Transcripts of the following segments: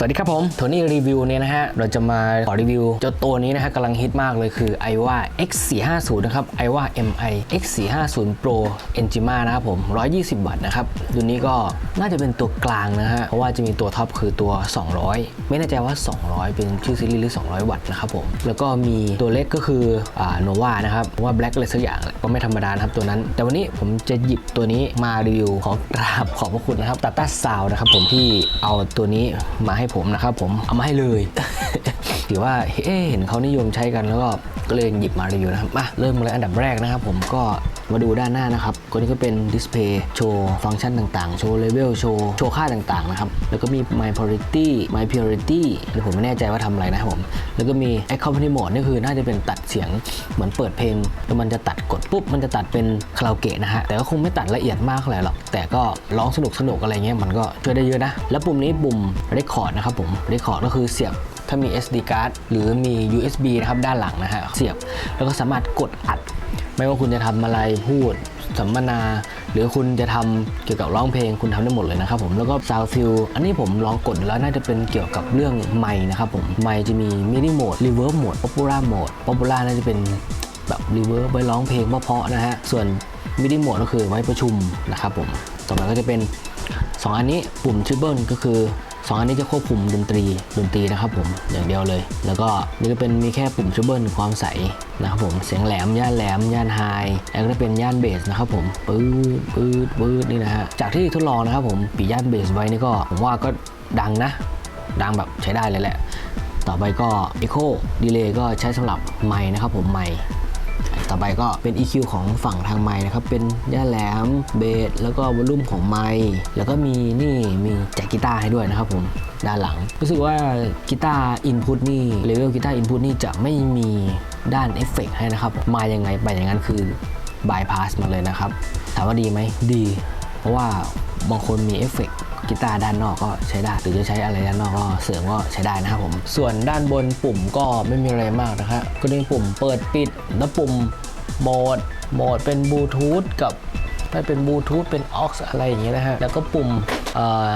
สวัสดีครับผมโทนี่รีวิวเนี่ยนะฮะ เราจะมาขอรีวิวเจ้าตัวนี้นะฮะกำลังฮิตมากเลยคือ iwa X450 นะครับ iwa mi X450 Pro Enigma นะครับผม 120 วัตต์นะครับตัวนี้ก็น่าจะเป็นตัวกลางนะฮะ เพราะว่าจะมีตัวท็อปคือตัว 200 ไม่แน่ใจว่า 200 เป็นชื่อซีรีส์หรือ 200 วัตต์นะครับผม แล้วก็มีตัวเล็กก็คืออ่า nova นะครับว่า black อะไรสักอย่างก็ไม่ธรรมดานะครับตัวนั้น แต่วันนี้ผมจะหยิบตัวนี้มารีวิวขอกราบขอบพระคุณนะครับตาต้าซาวนะครับผมที่เอาตัวนี้มาให้ผมนะครับผมเอามาให้เลยถือว่าเอ๊ะเห็นเขานิยมใช้กันแล้วก็ก็เลยหยิบมารีวิวนะครับมาเริ่มเลยอันดับแรกนะครับผมก็ มาดูด้านหน้านะครับก็นี้ก็เป็นดิสเพย์โชว์ฟังก์ชันต่างๆ โชว์เลเวล โชว์ โชว์ค่าต่างๆ นะครับ แล้วก็มี my priority my priority นี่ผมไม่แน่ใจว่าทำอะไรนะครับผม แล้วก็มี accompany mode นี่คือน่าจะเป็นตัดเสียงเหมือนเปิดเพลง แล้วมันจะตัดกดปุ๊บ มันจะตัดเป็นคาราโอเกะนะฮะ แต่ก็คงไม่ตัดละเอียดมากเท่าไหร่หรอก แต่ก็ร้องสนุกสนุกอะไรเงี้ยมันก็ช่วยได้เยอะนะ แล้วปุ่มนี้ปุ่ม record นะครับผม record ก็คือเสียบถ้ามี SD card หรือมี USB นะครับด้านหลังนะฮะเสียบแล้วก็สามารถกดอัด ไม่ว่าคุณจะทำอะไรพูดสัมมนา หรือคุณจะทำเกี่ยวกับร้องเพลงคุณทำได้หมดเลยนะครับผมแล้วก็ Sound Fill อันนี้ผมลองกดแล้วน่าจะเป็นเกี่ยวกับเรื่องไมค์นะครับผมไมค์จะมี MIDI mode Reverb mode Popular mode Popular น่าจะเป็นแบบ Reverb ไว้ร้องเพลงเพาะๆนะฮะส่วน MIDI mode ก็คือไว้ประชุมนะครับผมต่อมาก็จะเป็น 2 อันนี้ปุ่มทริปเปิลก็คือ 2อันนี้จะควบคุมดนตรีดนตรีนะครับผมอย่างเดียวเลย แล้วก็นี่ก็เป็นมีแค่ปุ่มทริปเปิลความใสนะครับผมเสียงแหลมย่านแหลมย่านไฮแล้วก็เป็นย่านเบสนะครับผมปื๊ดปื๊ดปื๊ดนี่นะฮะจากที่ทดลองนะครับผมปีย่านเบสไว้นี่ก็ผมว่าก็ดังนะ ดังแบบใช้ได้เลยแหละ ต่อไปก็ Echo Delay ก็ใช้สำหรับไมค์นะครับผมไมค์ ต่อไปก็เป็น EQ ของฝั่งทางไมค์นะครับ เป็นย่าแหลมเบสแล้วก็วอลลุ่มของไมค์แล้วก็มีนี่มีแจ็คกีตาร์ให้ด้วยนะครับผมด้านหลัง รู้สึกว่ากีตาร์อินพุตนี่เลเวลกีตาร์อินพุตนี่จะไม่มีด้านเอฟเฟกให้นะครับ มายังไงไปอย่างนั้นคือบายพาสมาเลยนะครับ ถามว่าดีไหมดี เพราะว่าบางคนมีเอฟเฟกต์ กีตาร์ด้านนอกก็ใช้ได้ หรือจะใช้อะไรด้านนอกก็เสริมก็ใช้ได้นะครับผม ส่วนด้านบนปุ่มก็ไม่มีอะไรมากนะครับก็เป็นปุ่มเปิดปิดแล้วปุ่มโหมดโหมดเป็นบลูทูธกับไม่เป็นบลูทูธเป็นออกอะไรอย่างเงี้ยนะฮะ แล้วก็ปุ่มเอ่อ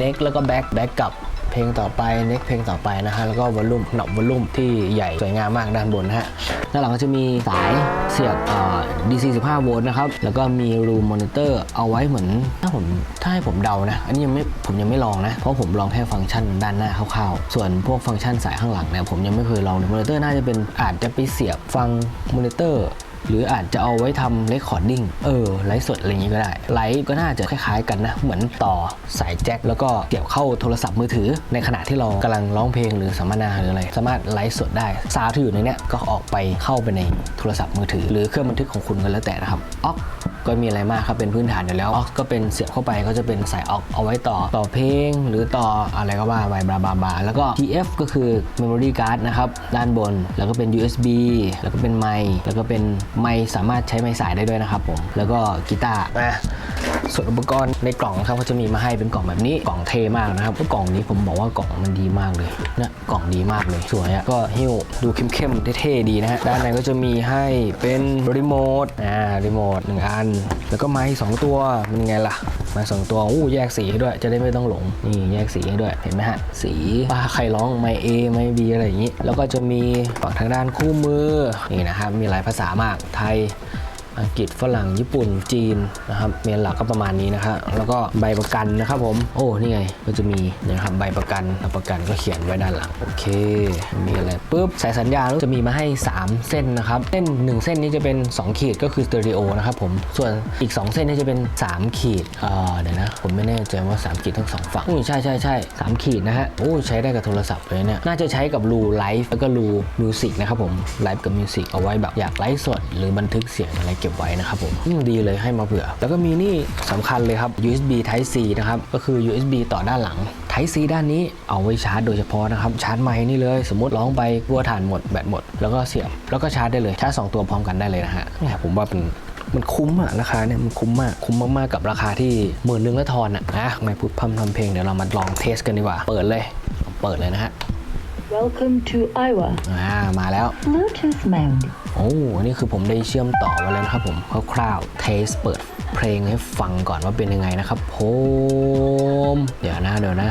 neck แล้วก็แบ็คแบ็คกับ เพลงต่อไป next เพลงต่อไปนะฮะแล้วก็วอลลุ่มหนอบวอลลุ่มที่ใหญ่สวยงามมากด้านบนนะฮะด้านหลังก็จะมีสายเสียบเอ่อ DC 15โวลต์นะครับแล้วก็มี room monitor เอาไว้เหมือนถ้าผมถ้าให้ผมเดานะ อันนี้ยังไม่ผมยังไม่ลองนะ เพราะผมลองแค่ฟังก์ชันด้านหน้าคร่าวๆ ส่วนพวกฟังก์ชันสายข้างหลังเนี่ยผมยังไม่เคยลองเลยมอนิเตอร์น่าจะเป็นอาจจะไปเสียบฟังมอนิเตอร์ หรืออาจจะเอาไว้ทำเรคคอร์ดดิ้งเออไลฟ์สดอะไรอย่างนี้ก็ได้ ไลฟ์ก็น่าจะคล้ายๆกันนะ เหมือนต่อสายแจ็คแล้วก็เกี่ยวเข้าโทรศัพท์มือถือ ในขณะที่เรากำลังร้องเพลงหรือสัมมนาหรืออะไร สามารถไลฟ์สดได้ซาวด์ที่อยู่ในเนี้ยก็ออกไปเข้าไปในโทรศัพท์มือถือ หรือเครื่องบันทึกของคุณก็แล้วแต่นะครับออกก็มีอะไรมากครับเป็นพื้นฐานอยู่แล้วออกก็เป็นเสียบเข้าไปก็จะเป็นสายออกเอาไว้ต่อต่อเพลง หรือต่ออะไรก็ว่าไปบลาบลาบลาแล้วก็ TF ก็คือ memory card นะครับด้านบน แล้วก็เป็น USB แล้วก็เป็นไมค์แล้วก็เป็นไม่สามารถใช้ไม้สายได้ด้วยนะครับผมแล้วก็กีตาร์ ส่วนอุปกรณ์ในกล่องนะครับก็จะมีมาให้เป็นกล่องแบบนี้กล่องเทมากนะครับกล่องนี้ผมบอกว่ากล่องมันดีมากเลยนะกล่องดีมากเลยสวยอะก็หิ้วดูเข้มๆเท่ๆดีนะฮะด้านในก็จะมีให้เป็นรีโมทอ่ารีโมทหนึ่งอัน แล้วก็ไม้สองตัวมันไงล่ะไม้สองตัวอู้แยกสีให้ด้วยจะได้ไม่ต้องหลงนี่แยกสีให้ด้วยเห็นไหมฮะสีป้าใครร้องไม้ A ไม้ B อะไรอย่างนี้ แล้วก็จะมีฝั่งทางด้านคู่มือนี่นะครับมีหลายภาษามากไทย อังกฤษฝรั่งญี่ปุ่นจีนนะครับเมนหลักก็ประมาณนี้นะครับแล้วก็ใบประกันนะครับผมโอ้นี่ไงก็จะมีนะครับใบประกันประกันก็เขียนไว้ด้านหลังโอเค มีอะไรปุ๊บสายสัญญาณจะมีมาให้ 3 เส้นนะครับเส้น 1 เส้นนี้จะเป็น 2 ขีดก็คือสเตอริโอนะครับผมส่วนอีก 2 เส้นนี้จะเป็น 3 ขีดเออเดี๋ยวนะ ผมไม่แน่ใจว่า 3 ขีดทั้งสองฝั่งอุ้ยใช่ใช่ใช่สามขีดนะฮะโอ้ใช้ได้กับโทรศัพท์เลยเนี่ยน่าจะใช้กับรูไลฟ์แล้วก็รูมิวสิกนะครับผมไลฟ์กับมิวสิกเอาไว้แบบอยากไลฟ์สดหรือบันทึกเสียงอะไรก็บไว้นะครับผมดีเลยให้มาเผื่อ แล้วก็มีนี่สำคัญเลยครับ USB Type C นะครับ ก็คือ USB ต่อด้านหลัง Type C ด้านนี้เอาไว้ชาร์จโดยเฉพาะนะครับ ชาร์จไมค์นี่เลย สมมติร้องไปกลัวถ่านหมดแบตหมด แล้วก็เสียบ แล้วก็ชาร์จได้เลย ชาร์จสองตัวพร้อมกันได้เลยนะฮะแหมผมว่าเป็นมันคุ้มอะราคาเนี่ยมันคุ้มมาก คุ้มมาก ๆ กับราคาที่หมื่นนึงแล้วทอนอะนะไม่พูดพร่ำทำเพลงเดี๋ยวเรามาลองเทสกันดีกว่า เปิดเลย เปิดเลยนะฮะ Welcome to Iowa. อ่ามาแล้ว Bluetooth mode. โอ้อันนี่คือผมได้เชื่อมต่อไว้แล้วนะครับผมคร่าวๆเทสเปิดเพลงให้ฟังก่อนว่าเป็นยังไงนะครับผมเดี๋ยวนะเดี๋ยวนะ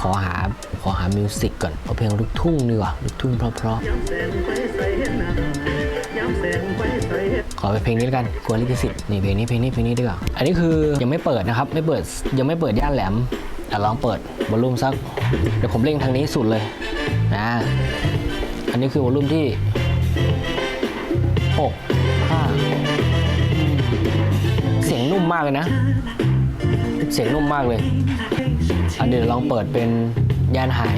ขขอหาขอหามิวสิกก่อนเอาเพลงลูกทุ่งดีกว่าลูกทุ่งเพราะๆขอไปเพลงนี้แล้วกันกลัวลิขสิทธิ์นี่เพลงนี้เพลงนี้เพลงนี้ดีกว่าอันนี้คือยังไม่เปิดนะครับ ไม่เปิดยังไม่เปิดย่านแหลมแต่ลองเปิดวอลลุ่มสักเดี๋ยวผมเล่งทางนี้สุดเลย นะอันนี้คือวอลลุ่มที่หกห้าเสียงนุ่มมากเลยนะ เสียงนุ่มมากเลย อันเดี๋ยวลองเปิดเป็นย่านหาย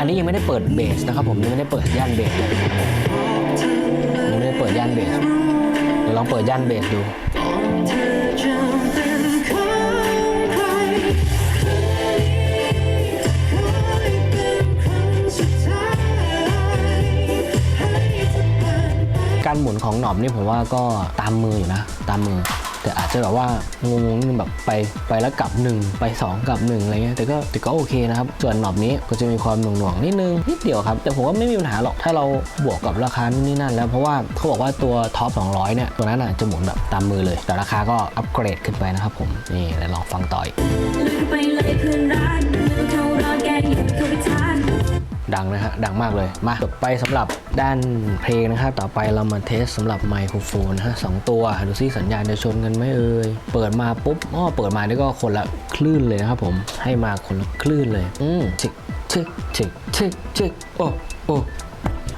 อันนี้ยังไม่ได้เปิดเบสนะครับผมยังไม่ได้เปิดย่านเบสเลยยังไม่ได้เปิดย่านเบสเดี๋ยวลองเปิดย่านเบสดู ของหนอบนี่ผมว่าก็ตามมืออยู่นะ ตามมือ แต่อาจจะแบบว่างงๆนิดนึงแบบไปไปแล้วกลับหนึ่งไปสองกลับหนึ่งอะไรเงี้ยแต่ก็แต่ก็โอเคนะครับ ส่วนหนอบนี้ก็จะมีความหน่วงๆนิดนึงนิดเดียวครับ แต่ผมว่าไม่มีปัญหาหรอกถ้าเราบวกกับราคานู่นนี่นั่นแล้วเพราะว่าเขาบอกว่าตัวท็อป200เนี่ยตัวนั้นอะจะหมุนแบบตามมือเลย แต่ราคาก็อัปเกรดขึ้นไปนะครับผมนี่แล้วลองฟังต่ออีกลืมไปเลยเพื่อนรักไม่ต้องเขารอแก ดังนะฮะ ดังมากเลย มาจบไปสำหรับด้านเพลงนะครับ ต่อไปเรามาเทสสำหรับไมโครโฟนนะฮะสองตัว ดูซิสัญญาณจะชนกันไหมเอ่ย เปิดมาปุ๊บอ้อเปิดมานี่ก็คนละคลื่นเลยนะครับผม ให้มาคนละคลื่นเลย อืมชิกชิกชิกชิกชิกโอ้โอ้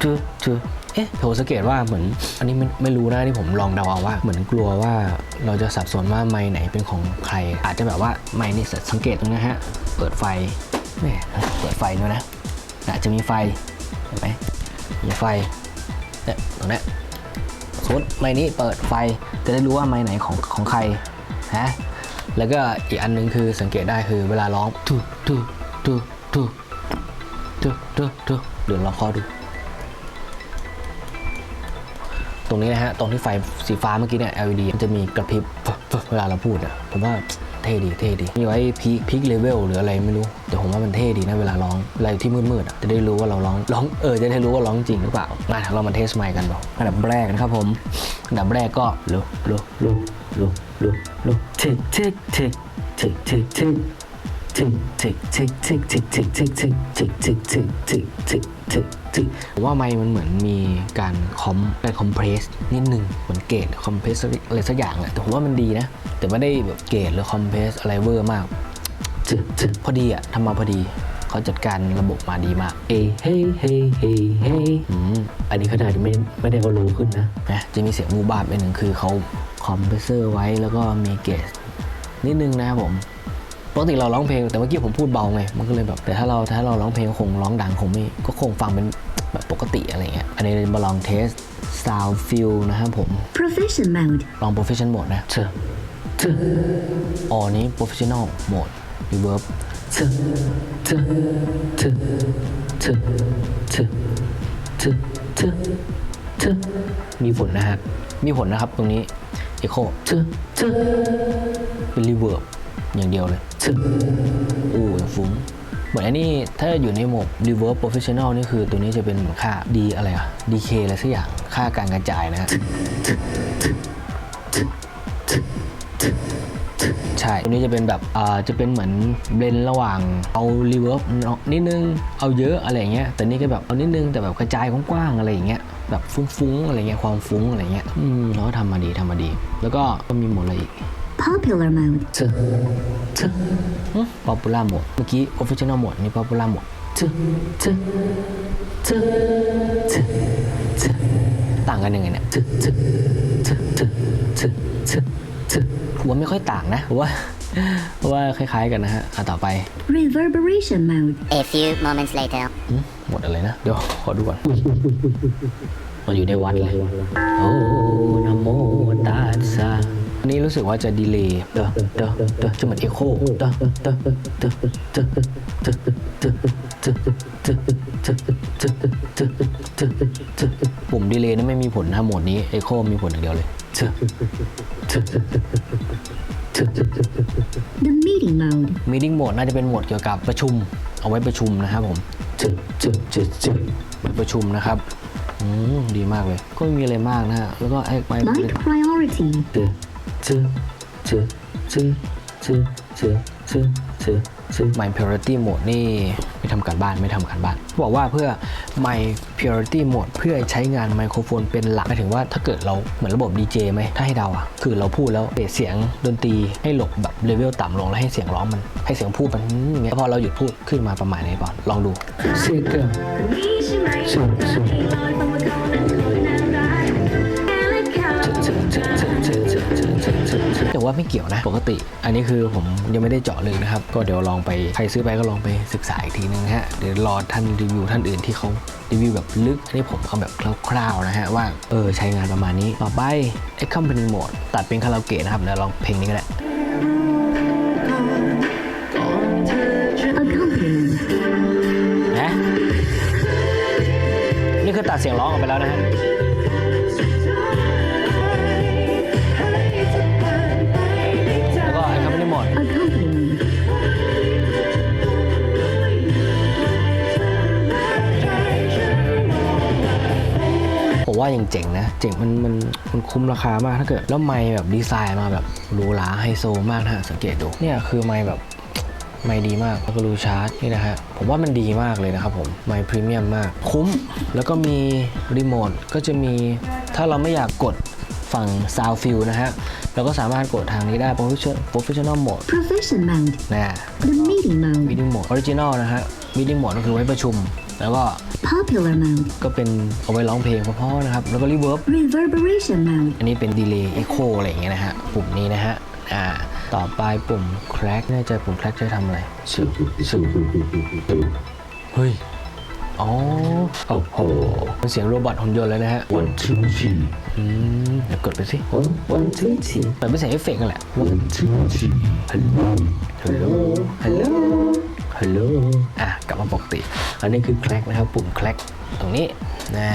จูจูเอ๊ะผมสังเกตว่าเหมือนอันนี้ไม่ไม่รู้นะที่ผมลองเดาเอาว่า เหมือนกลัวว่าเราจะสับสนว่าไมค์ไหนเป็นของใคร อาจจะแบบว่าไมค์นี่สังเกตตรงนะฮะ เปิดไฟแหมเปิดไฟด้วยนะ อาจจะมีไฟเห็นไหมมีไฟเนี่ยตรงนี้สมมติไม้นี้เปิดไฟจะได้รู้ว่าไม้ไหนของของใครนะแล้วก็อีกอันหนึงคือสังเกตได้คือเวลาร้องทูทูทูทูทูทูทูเดี๋ยวลองคอดู ตรงนี้นะฮะตรงที่ไฟสีฟ้าเมื่อกี้เนี่ย LED มันจะมีกระพริบเวลาเราพูดอะผมว่า เท่ดีเท่ดีมีไว้พีคพีคเลเวลหรืออะไรไม่รู้แต่ผมว่ามันเท่ดีนะเวลาร้องอะไรที่มืดๆจะได้รู้ว่าเราร้องร้องเออจะได้รู้ว่าร้องจริงหรือเปล่ามาเรามาเทสไมค์กันดูอันดับแรกนะครับผมอันดับแรกก็ลุลุลุลุลุลุเช็คเช็คเช็คเช็คเช็ค เช็ค tick tick tick tick tick tick tick tick tick tick tick tick tick tick tick ผมว่าไมค์มันเหมือนมีการคอมการคอมเพรสนิดนึงเหมือนเกรดคอมเพรสอะไรสักอย่างแหละแต่ผมว่ามันดีนะ แต่ไม่ได้แบบเกรดหรือคอมเพรสอะไรเวอร์มากจึ๊ดจึ๊ดพอดีอะทำมาพอดีเขาจัดการระบบมาดีมากเอ้เฮ้เฮ้เฮ้เฮ้อืมอันนี้ขนาดไม่ไม่ได้เอาโลขึ้นนะนะจะมีเสียงมูบาบไปหนึ่งคือเขาคอมเพรสเซอร์ไว้แล้วก็มีเกรดนิดนึงนะครับผม ปกติเราร้องเพลงแต่เมื่อกี้ผมพูดเบาไงมันก็เลยแบบแต่ถ้าเราถ้าเราร้องเพลงคงร้องดังคงไม่ก็คงฟังเป็นแบบปกติอะไรเงี้ยอันนี้มาลองเทส sound feel นะครับผม Profession mode ลอง professional mode นะเชอเชออ๋อนี้ professional mode reverb เชอเชอเชอเชอเชอเชอเชอเชอมีผลนะฮะมีผลนะครับตรงนี้ echo เชอเชอเป็น reverb อย่างเดียวเลยเชอโอ้ยฟุ้งเหมือนอันนี้ถ้าอยู่ในโหมด reverb professional นี่คือตัวนี้จะเป็นเหมือนค่า D อะไรอะ DK อะไรสักอย่างค่าการกระจายนะฮะใช่ ตัวนี้จะเป็นแบบอ่าจะเป็นเหมือนเบลนระหว่างเอารีเวิร์บนิดนึง เอาเยอะอะไรอย่างเงี้ย แต่นี่ก็แบบเอานิดนึงแต่แบบกระจายกว้างๆอะไรอย่างเงี้ย แบบฟุ้งๆอะไรเงี้ย ความฟุ้งอะไรเงี้ย อืมเราก็ทำมาดีทำมาดี แล้วก็ก็มีโหมดอะไรอีก Popular mode เจอเจอป๊อปปูล่าโหมดเมื่อกี้ official โหมดนี่ป๊อปปูล่าโหมดเจอเจอเจอเจอเจอต่างกันยังไงเนี่ยเจอเจอเจอเจอเจอเจอเจอผมว่าไม่ค่อยต่างนะผมว่าเพราะว่าคล้ายๆกันนะฮะอะต่อไป Reverberation mode A few moments later. อืมหมดอะไรนะ เดี๋ยวขอดูก่อนมันอยู่ในวัดเลยโอ้นะโมตัสสะ นี่รู้สึกว่าจะดีเลยเดอะเดอะเดอะจะเหมือนเอโคเดอะเดอะเดอะเดอะเดอะเดอะเดอะปุ่มดีเลย์นี่ไม่มีผลถ้าโหมดนี้เอโคมีผลอย่างเดียวเลย The meeting mode มีดิ้งโหมดน่าจะเป็นโหมดเกี่ยวกับประชุม เอาไว้ประชุมนะครับผมไว้ประชุมนะครับอืมดีมากเลย ก็ไม่มีอะไรมากนะฮะแล้วก็ไอ้ไป Light priority เดอะ อซื้อซื้อซื้อซื้อซื้อ My Purity Mode นี่ไม่ทำการบ้านไม่ทำการบ้าน บอกว่าเพื่อ My Purity Mode เพื่อใช้งานไมโครโฟนเป็นหลักหมายถึงว่าถ้าเกิดเราเหมือนระบบ DJ ไหมถ้าให้เดาอะ คือเราพูดแล้วเบสเสียงดนตรีให้หลบแบบเลเวลต่ำลงแล้วให้เสียงร้องมัน ให้เสียงพูดมันอย่างเงี้ยพอเราหยุดพูดขึ้นมาประมาณนี้ก่อนลองดู Seeker. นี่ใช่ แต่ว่าไม่เกี่ยวนะ ปกติ อันนี้คือผมยังไม่ได้เจาะลึกนะครับ ก็เดี๋ยวลองไปใครซื้อไปก็ลองไปศึกษาอีกทีนึงนะฮะเดี๋ยวรอท่านรีวิวท่านอื่นที่เขารีวิวแบบลึกอันนี้ผมเอาแบบคร่าวๆนะฮะว่าเออใช้งานประมาณนี้ต่อไป Accompany Mode ตัดเป็นคาราโอเกะนะครับเดี๋ยวลองเพลงนี้ก็ได้นะนี่คือตัดเสียงร้องออกไปแล้วนะฮะ ว่ายังเจ๋งนะ เจ๋งมันมันมันคุ้มราคามากถ้าเกิด แล้วไมค์แบบดีไซน์มาแบบหรูหราไฮโซมากนะฮะสังเกตดู เนี่ยคือไมค์แบบไมค์ดีมากแล้วก็รูชาร์จนี่นะฮะ ผมว่ามันดีมากเลยนะครับผม ไมค์พรีเมียมมาก คุ้ม แล้วก็มีรีโมท ก็จะมี ถ้าเราไม่อยากกดฝั่ง Sound Fill นะฮะ เราก็สามารถกดทางนี้ได้ Professional Professional Mode profession mode นะ the meeting mode Meeting Mode Original นะฮะ Meeting Mode ก็คือไว้ประชุม แล้วก็ popular mode ก็เป็นเอาไว้ร้องเพลงเพราะๆนะครับ แล้วก็ Reverb reverberation mode อันนี้เป็น Delay Echo อะไรอย่างเงี้ยนะฮะ ปุ่มนี้นะฮะ อ่า ต่อไปปุ่ม Crack แน่ใจปุ่ม Crack จะทำอะไรสืบสืบเฮ้ย อ๋อ โอ้โหเป็นเสียงโรบอทหุ่นยนต์เลยนะฮะ One, two, three. อืม เดี๋ยวกดไปสิ One, one, two, three. แต่เป็นเสียงเอฟเฟกต์นั่นแหละ One, two, three. Hello. Hello. Hello. Hello. อะกลับมาปกติ อันนี้คือแคลกนะครับ ปุ่มแคลกตรงนี้นะ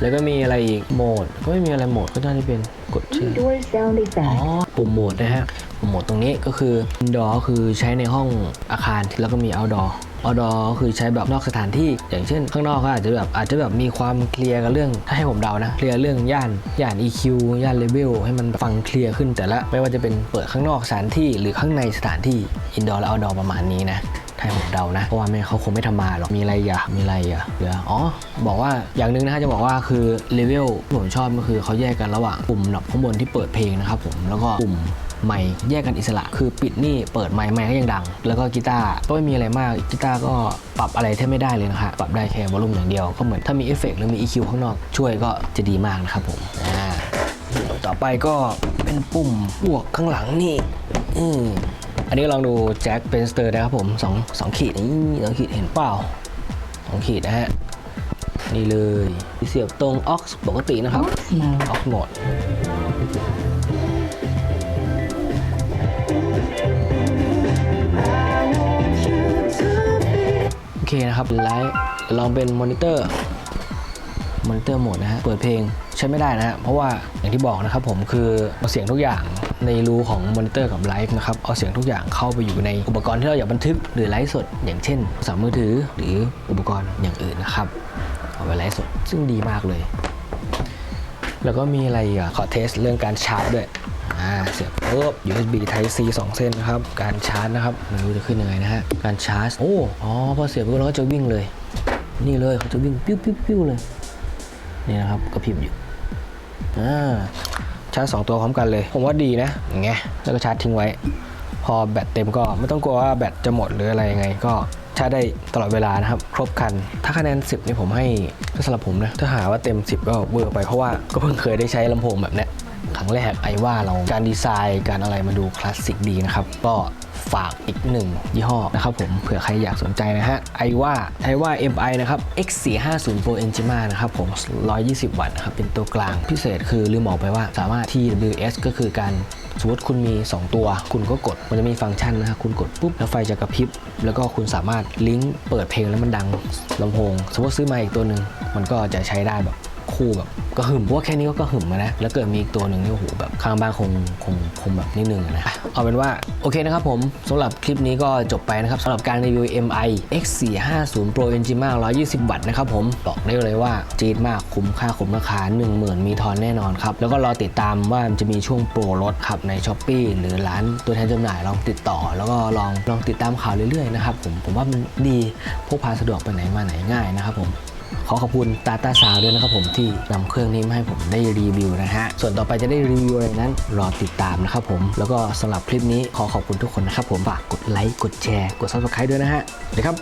แล้วก็มีอะไรอีกโหมด ก็ไม่มีอะไรโหมดก็น่าจะเป็นกดชื่อ Indoor sound อ๋อ effect. ปุ่มโหมดนะฮะปุ่มโหมดตรงนี้ก็คือ indoor คือใช้ในห้องอาคารแล้วก็มี outdoor outdoor คือใช้แบบนอกสถานที่ อย่างเช่น ข้างนอกก็อาจจะแบบอาจจะแบบมีความเคลียร์กับเรื่องถ้าให้ผมเดานะเคลียร์เรื่องย่านย่าน EQ ย่าน level ให้มันฟังเคลียร์ขึ้นแต่ละ ไม่ว่าจะเป็นเปิดข้างนอกสถานที่หรือข้างในสถานที่ indoor และ outdoor ประมาณนี้นะ ถ้าให้ผมเดานะ เพราะว่าไม่เขาคงไม่ทำมาหรอก มีอะไรอะมีอะไรอะเหลือ อ๋อ บอกว่าอย่างหนึ่งนะฮะจะบอกว่าคือเลเวลที่ผมชอบก็คือเขาแยกกันระหว่างปุ่มหนับข้างบนที่เปิดเพลงนะครับผม แล้วก็ปุ่มไมค์แยกกันอิสระ คือปิดนี่เปิดไมค์ไมค์ก็ยังดัง แล้วก็กีตาร์ก็ไม่มีอะไรมากกีตาร์ก็ปรับอะไรแทบไม่ได้เลยนะครับปรับได้แค่วอลลุ่มอย่างเดียว ก็เหมือนถ้ามีเอฟเฟกต์หรือมี EQ ข้างนอกช่วยก็จะดีมากนะครับผมต่อไปก็เป็นปุ่มบวกข้างหลังนี่ อืม อันนี้ลองดูแจ็คเป็นสเตอร์นะครับผมสองสองขีดนี่สองขีดเห็นเปล่าสองขีดนะฮะนี่เลยเสียบตรงออกปกตินะครับ Aux mode. ออกโหมดโอเคนะครับไลท์ลองเป็นมอนิเตอร์มอนิเตอร์โหมดนะฮะเปิดเพลง ใช้ไม่ได้นะเพราะว่าอย่างที่บอกนะครับผมคือเอาเสียงทุกอย่างในรูของมอนิเตอร์กับไลฟ์นะครับเอาเสียงทุกอย่างเข้าไปอยู่ในอุปกรณ์ที่เราอยากบันทึกหรือไลฟ์สด อย่างเช่นโทรศัพท์มือถือหรืออุปกรณ์อย่างอื่นนะครับเอาไปไลฟ์สดซึ่งดีมากเลย แล้วก็มีอะไรอีกอะขอเทสเรื่องการชาร์จด้วยอ่าเสียบปุ๊บ USB Type C 2 เส้นนะครับ การชาร์จนะครับไม่รู้จะขึ้นยังไงนะฮะ การชาร์จ โอ้ อ๋อ พอเสียบปุ๊บเราก็จะวิ่งเลย นี่เลยเขาจะวิ่งปิ้วปิ้วปิ้วเลย นี่นะครับกระพริบอยู่ อ่าชาร์จสองตัวพร้อมกันเลย ผมว่าดีนะอย่างเงี้ยแล้วก็ชาร์จทิ้งไว้ พอแบตเต็มก็ไม่ต้องกลัวว่าแบตจะหมดหรืออะไรยังไง ก็ชาร์จได้ตลอดเวลานะครับ ครบคัน ถ้าคะแนน 10นี่ผมให้ถ้าสำหรับผมนะถ้าหาว่าเต็ม 10 ก็เวอร์ไปเพราะว่าก็เพิ่งเคยได้ใช้ลำโพงแบบเนี้ยครั้งแรกไอว่าเราการดีไซน์การอะไรมาดูคลาสสิกดีนะครับก็ ฝากอีกหนึ่งยี่ห้อนะครับผมเผื่อใครอยากสนใจนะฮะไอว่าไอว่า MI นะครับ X450 Pro Enigma นะครับผม 120 วัตต์นะครับเป็นตัวกลางพิเศษคือลืมบอกไปว่าสามารถ TWS ก็คือการสมมติคุณมี 2 ตัว คุณก็กดมันจะมีฟังก์ชันนะครับคุณกดปุ๊บแล้วไฟจะกระพริบ แล้วก็คุณสามารถลิงก์เปิดเพลงแล้วมันดังลำโพง สมมติซื้อมาอีกตัวหนึ่งมันก็จะใช้ได้แบบ คู่แบบกระหึ่มเพราะว่าแค่นี้ก็กระหึ่มแล้วนะแล้วเกิดมีอีกตัวหนึ่งนี่โอ้โหแบบข้างบ้านคงคงคงแบบนิดนึงนะเอาเป็นว่าโอเคนะครับผมสำหรับคลิปนี้ก็จบไปนะครับสำหรับการรีวิว MI X450 Pro Engine 120 วัตต์นะครับผมบอกได้เลยว่าจี๊ดมากคุ้มค่าคุ้มราคา 10,000 มีทอนแน่นอนครับ แล้วก็รอติดตามว่าจะมีช่วงโปรลดครับใน s h อ p e e หรือร้านตัวแทนจำหน่ายลองติดต่อ แล้วก็ลองลองติดตามข่าวเรื่อยๆนะครับผมผมว่ามันดีพกพาสะดวกไปไหนมาไหนง่ายนะครับผม ขอขอบคุณตาตาซาวด้วยนะครับผมที่นำเครื่องนี้มาให้ผมได้รีวิวนะฮะ ส่วนต่อไปจะได้รีวิวอะไรนั้น รอติดตามนะครับผม แล้วก็สำหรับคลิปนี้ขอขอบคุณทุกคนนะครับผม ฝากกดไลค์ กดแชร์ กด subscribe ด้วยนะฮะเดี๋ยวครับ